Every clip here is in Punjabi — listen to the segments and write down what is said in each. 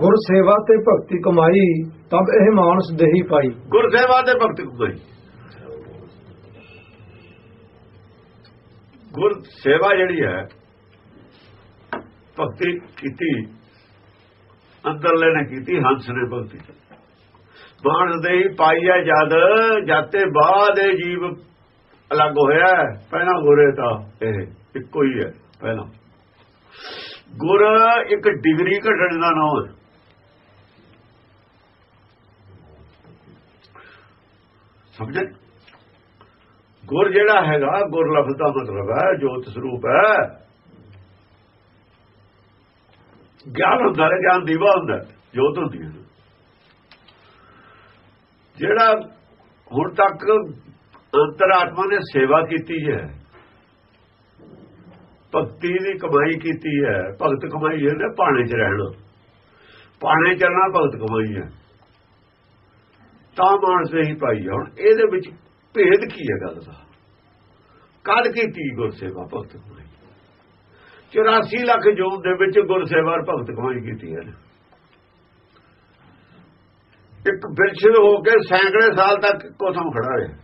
ਗੁਰ ਸੇਵਾ ਤੇ ਭਗਤੀ ਕਮਾਈ, ਤਬ ਇਹ ਮਾਨਸ ਦੇਹੀ ਪਾਈ। ਗੁਰ ਸੇਵਾ ਤੇ ਭਗਤ ਕਮਾਈ। ਗੁਰ ਸੇਵਾ ਜਿਹੜੀ ਹੈ, ਭਗਤੀ ਕੀਤੀ, ਅੰਦਰਲੇ ਨੇ ਕੀਤੀ, ਹੰਸ ਨੇ ਭਗਤੀ ਮਾਨਸ ਦੇ ਹੀ ਪਾਈ ਹੈ ਜਦ ਜਾਤੇ ਬਾਅਦ ਇਹ ਜੀਵ ਅਲੱਗ ਹੋਇਆ ਪਹਿਲਾਂ ਗੁਰੇ ਤਾਂ ਇਹ ਇੱਕੋ ਹੀ ਹੈ, ਪਹਿਲਾਂ। ਗੁਰ ਇੱਕ ਡਿਗਰੀ ਘਟਣ ਦਾ ਨਾਮ ਹੈ। ਸਮਝੇ? ਗੁਰ ਜਿਹੜਾ ਹੈਗਾ, ਗੁਰ ਲਫ਼ਜ਼ ਦਾ ਮਤਲਬ ਹੈ, ਜੋਤ ਸਰੂਪ ਹੈ। ਗਿਆਨ ਹੁੰਦਾ ਹੈ ਗਿਆਨ ਦੀਵਾ ਹੁੰਦਾ ਜੋਤ ਹੁੰਦੀ ਹੈ। ਜਿਹੜਾ ਹੁਣ ਤੱਕ ਅੰਤਰਾਤਮਾ ਨੇ ਸੇਵਾ ਕੀਤੀ ਹੈ, ਭਗਤੀ ਦੀ ਕਮਾਈ ਕੀਤੀ ਹੈ, ਭਗਤ ਕਮਾਈ ਹੈ ਨਾ, ਪਾਣੇ 'ਚ ਰਹਿਣਾ। ਪਾਣੇ ਚੱਲਣਾ ਭਗਤ ਕਮਾਈ ਹੈ। ਤਾਂ ਮਾਨਸ ਹੀ ਪਾਈ ਹੁਣ ਇਹਦੇ ਵਿੱਚ ਭੇਦ ਕੀ ਹੈ ਗੱਲ ਦਾ? ਕਦ ਕੀਤੀ ਗੁਰਸੇਵਾ ਭਗਤ ਕਮਾਈ 84 ਲੱਖ ਜੂਨ ਦੇ ਵਿੱਚ ਗੁਰਸੇਵਾ ਭਗਤ ਕਮਾਈ ਕੀਤੀ ਹੈ। ਇੱਕ ਬਿਰਛ ਹੋ ਕੇ ਸੈਂਕੜੇ ਸਾਲ ਤੱਕ ਕੋਸਮ ਖੜਾ ਰਿਹਾ।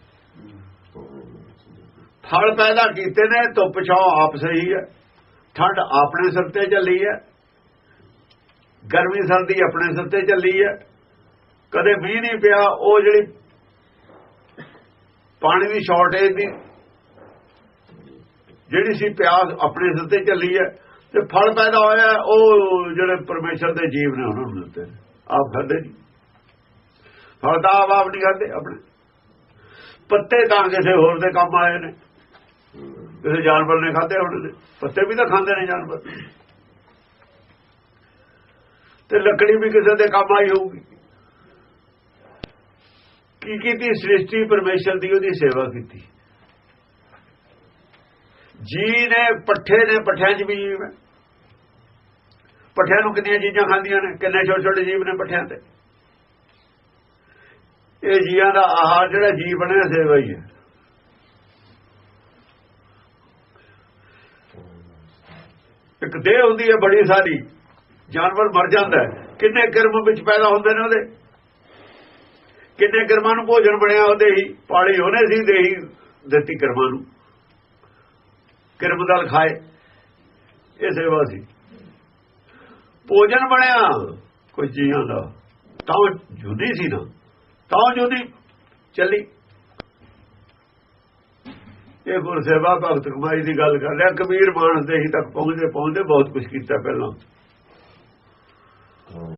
ਫਲ ਪੈਦਾ ਕੀਤੇ ਨੇ, ਧੁੱਪ ਛਾਂ ਆਪ ਸਹੀ ਹੈ। ਠੰਡ ਆਪਣੇ ਸਿਰ ਤੇ ਚੱਲੀ ਹੈ। ਗਰਮੀ ਸਰਦੀ ਆਪਣੇ ਸਿਰ ਤੇ ਚੱਲੀ ਹੈ। ਕਦੇ ਮੀਂਹ ਨਹੀਂ ਪਿਆ, ਉਹ ਜਿਹੜੀ ਪਾਣੀ ਦੀ ਸ਼ਾਰਟੇਜ ਦੀ ਜਿਹੜੀ ਸੀ ਪਿਆਸ ਆਪਣੇ ਸਿਰ ਤੇ ਚੱਲੀ ਹੈ ਤੇ ਫਲ ਪੈਦਾ ਹੋਇਆ, ਉਹ ਜਿਹੜੇ ਪਰਮੇਸ਼ਰ ਦੇ ਜੀਵ ਨੇ ਉਹਨਾਂ ਨੂੰ ਦਿੱਤੇ ਨੇ। ਆਪ ਖਾਦੇ ਨਹੀਂ ਫਲ ਤਾਂ ਆਪ ਆਪ ਨਹੀਂ ਖਾਦੇ ਆਪਣੇ। ਪੱਤੇ ਤਾਂ ਕਿਸੇ ਹੋਰ ਦੇ ਕੰਮ ਆਏ ਨੇ। ਕਿਸੇ ਜਾਨਵਰ ਨੇ ਖਾਦੇ ਹੁਣ ਨੇ। ਪੱਤੇ ਵੀ ਤਾਂ ਖਾਂਦੇ ਨੇ ਜਾਨਵਰ। ਤੇ ਲੱਕੜੀ ਵੀ ਕਿਸੇ ਦੇ ਕੰਮ ਆਈ ਹੋਊਗੀ। ਕੀ ਕੀਤੀ? ਸ੍ਰਿਸ਼ਟੀ ਪਰਮੇਸ਼ਰ ਦੀ ਉਹਦੀ ਸੇਵਾ ਕੀਤੀ। ਜੀ ਨੇ ਪੱਠੇ ਨੇ, ਪੱਠਿਆਂ 'ਚ ਵੀ ਜੀਵ ਹੈ। ਪੱਠਿਆਂ ਨੂੰ ਕਿੰਨੀਆਂ ਚੀਜ਼ਾਂ ਖਾਂਦੀਆਂ ਨੇ? ਕਿੰਨੇ ਛੋਟੇ ਛੋਟੇ ਜੀਵ ਨੇ ਪੱਠਿਆਂ ਤੇ? ਇਹ ਜੀਆਂ ਦਾ ਆਹਾਰ ਜਿਹੜਾ ਜੀਵ ਬਣਿਆ, ਸੇਵਾ ਹੀ ਹੈ। ਇੱਕ ਦੇਹ ਹੁੰਦੀ ਹੈ ਬੜੀ ਸਾਰੀ। ਜਾਨਵਰ ਮਰ ਜਾਂਦਾ ਹੈ। ਕਿੰਨੇ ਕਰਮ ਵਿੱਚ ਪੈਦਾ ਹੁੰਦੇ ਨੇ ਉਹਦੇ? ਕਿੰਨੇ ਕਰਮਾਂ ਨੂੰ ਭੋਜਨ ਬਣਿਆ ਉਹਦੇ ਹੀ, ਪਾਲੀ ਉਹਨੇ ਸੀ ਦੇਹੀ ਦਿੱਤੀ ਕਰਮਾਂ ਨੂੰ। ਕਿਰਮ ਦਲ ਖਾਏ, ਇਹ ਸੇਵਾ ਸੀ। ਭੋਜਨ ਬਣਿਆ, ਕੋਈ ਜੀਆਂ ਦਾ ਤਾਂ ਜੁਦੀ ਸੀ ਨਾ, ਤਾਂ ਜੁਦੀ ਚੱਲੀ। ਇਹ ਗੁਰ ਸੇਵਾ ਭਗਤ ਕਮਾਈ ਦੀ ਗੱਲ ਕਰ ਰਿਹਾ, ਕਬੀਰ ਮਾਨਸ ਦੇ ਹੀ ਤੱਕ ਪਹੁੰਚਦੇ ਪਹੁੰਚਦੇ ਬਹੁਤ ਕੁਝ ਕੀਤਾ ਪਹਿਲਾਂ।